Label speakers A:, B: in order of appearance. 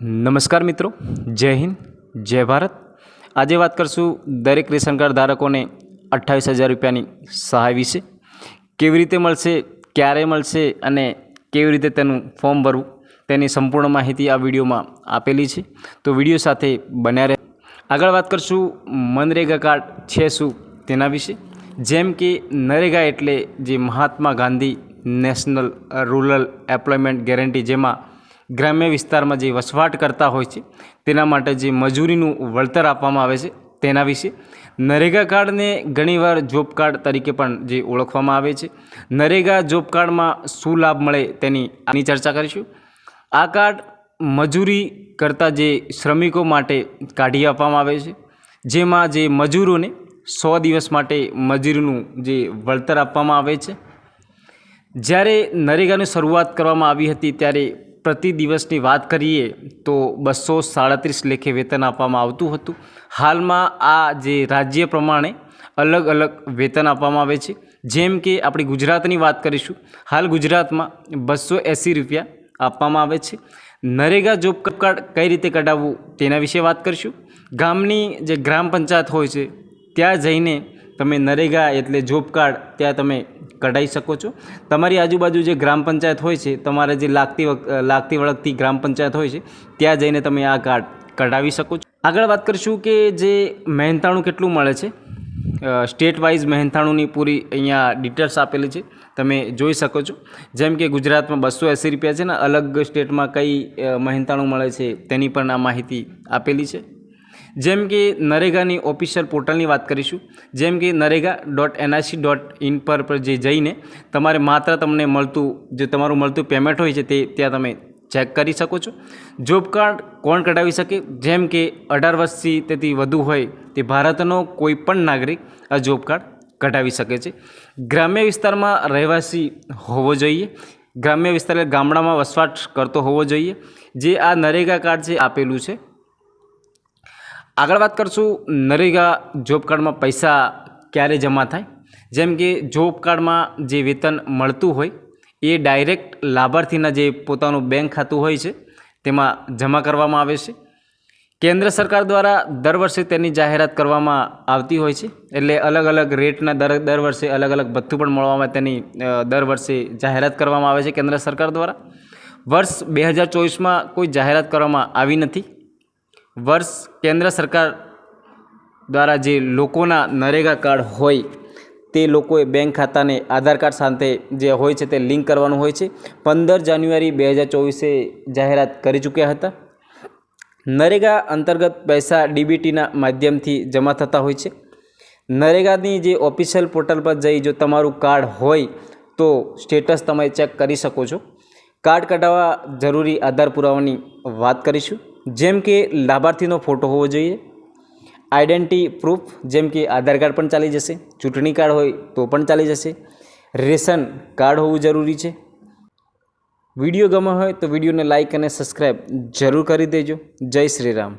A: નમસ્કાર મિત્રો, જય હિન્દ, જય ભારત. આજે વાત કરશું દરેક રેશન કાર્ડ ધારકોને અઠ્ઠાવીસ હજાર રૂપિયાની સહાય વિશે. કેવી રીતે મળશે, ક્યારે મળશે અને કેવી રીતે તેનું ફોર્મ ભરવું, તેની સંપૂર્ણ માહિતી આ વિડીયોમાં આપેલી છે. તો વીડિયો સાથે બન્યા રહે. આગળ વાત કરશું મનરેગા કાર્ડ છે શું તેના વિશે. જેમ કે નરેગા એટલે જે Mahatma Gandhi national rural employment guarantee, જેમાં ગ્રામ્ય વિસ્તારમાં જે વસવાટ કરતા હોય છે, તેના માટે જે મજૂરીનું વળતર આપવામાં આવે છે, તેના વિશે નરેગા કાર્ડને ઘણીવાર જોબ કાર્ડ તરીકે પણ જે ઓળખવામાં આવે છે. નરેગા જોબ કાર્ડમાં શું લાભ મળે તેની આની ચર્ચા કરીશું. આ કાર્ડ મજૂરી કરતા જે શ્રમિકો માટે કાઢી આપવામાં આવે છે, જેમાં જે મજૂરોને સો દિવસ માટે મજૂરીનું જે વળતર આપવામાં આવે છે. જ્યારે નરેગાની શરૂઆત કરવામાં આવી હતી, ત્યારે પ્રતિ દિવસની વાત કરીએ તો બસો સાડત્રીસ લેખે વેતન આપવામાં આવતું હતું. હાલમાં આ જે રાજ્ય પ્રમાણે અલગ અલગ વેતન આપવામાં આવે છે. જેમ કે આપણે ગુજરાતની વાત કરીશું, હાલ ગુજરાતમાં બસો એંસી રૂપિયા આપવામાં આવે છે. નરેગા જોબ કાર્ડ કઈ રીતે કઢાવવું તેના વિશે વાત કરીશું. ગામની જે ગ્રામ પંચાયત હોય છે, ત્યાં જઈને તમે નરેગા એટલે જોબ કાર્ડ, ત્યાં તમે કઢાવી શકો છો. તમારી આજુબાજુ જે ગ્રામ પંચાયત હોય છે, તમારે જે લાગતી લાગતી વળગતી ગ્રામ પંચાયત હોય છે, ત્યાં જઈને તમે આ કાર્ડ કઢાવી શકો છો. આગળ વાત કરીશું કે જે મહેનતાણું કેટલું મળે છે. સ્ટેટ વાઇઝ મહેનતાણુંની પૂરી અહીંયા ડિટેલ્સ આપેલી છે. તમે જોઈ શકો છો. જેમ કે ગુજરાતમાં બસો એંસી રૂપિયા છે ને અલગ સ્ટેટમાં કઈ મહેનતાણું મળે છે તેની પણ આ માહિતી આપેલી છે. જેમ કે નરેગાની ઓફિશિયલ પોર્ટલની વાત કરીશું, જેમ કે NREGA dot NIC dot in પર જે જઈને તમારે માત્ર તમને મળતું, જે તમારું મળતું પેમેન્ટ હોય છે તે ત્યાં તમે ચેક કરી શકો છો. જોબ કાર્ડ કોણ કઢાવી શકે? જેમ કે અઢાર વર્ષથી તેથી વધુ હોય તે ભારતનો કોઈ પણ નાગરિક આ જોબ કાર્ડ કઢાવી શકે છે. ગ્રામ્ય વિસ્તારમાં રહેવાસી હોવો જોઈએ. ગ્રામ્ય વિસ્તાર ગામડામાં વસવાટ કરતો હોવો જોઈએ. જે આ નરેગા કાર્ડ છે આપેલું છે આગળ વાત કરશું નરેગા જોબ કાર્ડમાં પૈસા ક્યારે જમા થાય? જેમ કે જોબ કાર્ડમાં જે વેતન મળતું હોય, એ ડાયરેક્ટ લાભાર્થીના જે પોતાનું બેંક ખાતું હોય છે, તેમાં જમા કરવામાં આવે છે. કેન્દ્ર સરકાર દ્વારા દર વર્ષે તેની જાહેરાત કરવામાં આવતી હોય છે, એટલે અલગ અલગ રેટના દર દર વર્ષે અલગ અલગ ભથ્થું પણ મળવામાં તેની દર વર્ષે જાહેરાત કરવામાં આવે છે કેન્દ્ર સરકાર દ્વારા. વર્ષ બે હજાર ચોવીસમાં કોઈ જાહેરાત કરવામાં આવી નથી. વર્ષ કેન્દ્ર સરકાર દ્વારા જે લોકોના નરેગા કાર્ડ હોય, તે લોકોએ બેંક ખાતાને આધાર કાર્ડ સાથે જે હોય છે તે લિંક કરવાનું હોય છે. પંદર જાન્યુઆરી બે હજાર ચોવીસે જાહેરાત કરી ચૂક્યા હતા. નરેગા અંતર્ગત પૈસા ડીબીટીના માધ્યમથી જમા થતા હોય છે. નરેગાની જે ઓફિશિયલ પોર્ટલ પર જઈ જો તમારું કાર્ડ હોય, તો સ્ટેટસ તમે ચેક કરી શકો છો. કાર્ડ કઢાવવા જરૂરી આધાર પુરાવાની વાત કરીશું. જેમ કે લાભાર્થીનો ફોટો હોવો જોઈએ આઈડેન્ટિટી પ્રૂફ, જેમ કે આધાર કાર્ડ પણ ચાલી જશે, ચૂંટણી કાર્ડ હોય તો પણ ચાલી જશે, રેશન કાર્ડ હોવું જરૂરી છે. વીડિયો ગમ્યો હોય તો વિડીયોને લાઇક અને સબસ્ક્રાઈબ જરૂર કરી દેજો. જય શ્રી રામ.